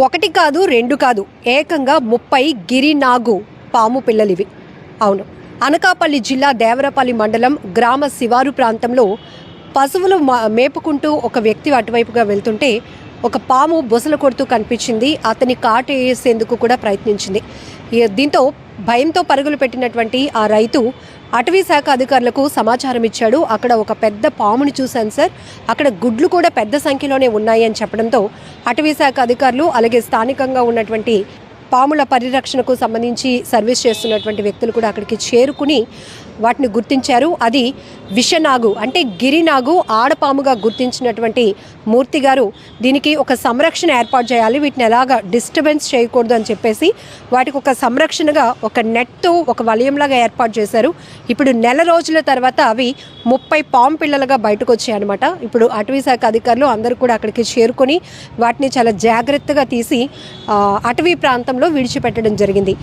ఒకటి కాదు రెండు కాదు. ఏకంగా ముప్పై గిరినాగు పాము పిల్లలివి. అవును. అనకాపల్లి జిల్లా దేవరపల్లి మండలం గ్రామ శివారు ప్రాంతంలో పశువులు మా- మేపుకుంటూ ఒక వ్యక్తి అటువైపుగా వెళ్తుంటే ఒక పాము బొసలు కొడుతూ కనిపించింది. అతని కాటు వేసేందుకు కూడా ప్రయత్నించింది. దీంతో భయంతో పరుగులు పెట్టినటువంటి ఆ రైతు అటవీ శాఖ అధికారులకు సమాచారం ఇచ్చాడు. అక్కడ ఒక పెద్ద పాముని చూశాను సార్. అక్కడ గుడ్లు కూడా పెద్ద సంఖ్యలోనే ఉన్నాయి అని చెప్పడంతో అటవీ శాఖ అధికారులు అలాగే స్థానికంగా ఉన్నటువంటి పాముల పరిరక్షణకు సంబంధించి సర్వీస్ చేస్తున్నటువంటి వ్యక్తులు కూడా అక్కడికి చేరుకుని వాటిని గుర్తించారు. అది విషనాగు అంటే గిరినాగు ఆడపాముగా గుర్తించినటువంటి మూర్తి గారు. దీనికి ఒక సంరక్షణ ఏర్పాటు చేయాలి. వీటిని ఎలాగా డిస్టర్బెన్స్ చేయకూడదు అని చెప్పేసి వాటికి ఒక సంరక్షణగా ఒక నెట్తో ఒక వలయంలాగా ఏర్పాటు చేశారు. ఇప్పుడు నెల రోజుల తర్వాత అవి ముప్పై పాము పిల్లలుగా బయటకు వచ్చాయన్నమాట ఇప్పుడు అటవీ శాఖ అధికారులు అందరూ కూడా అక్కడికి చేరుకొని వాటిని చాలా జాగ్రత్తగా తీసి అటవీ ప్రాంతంలో విడిచిపెట్టడం జరిగింది.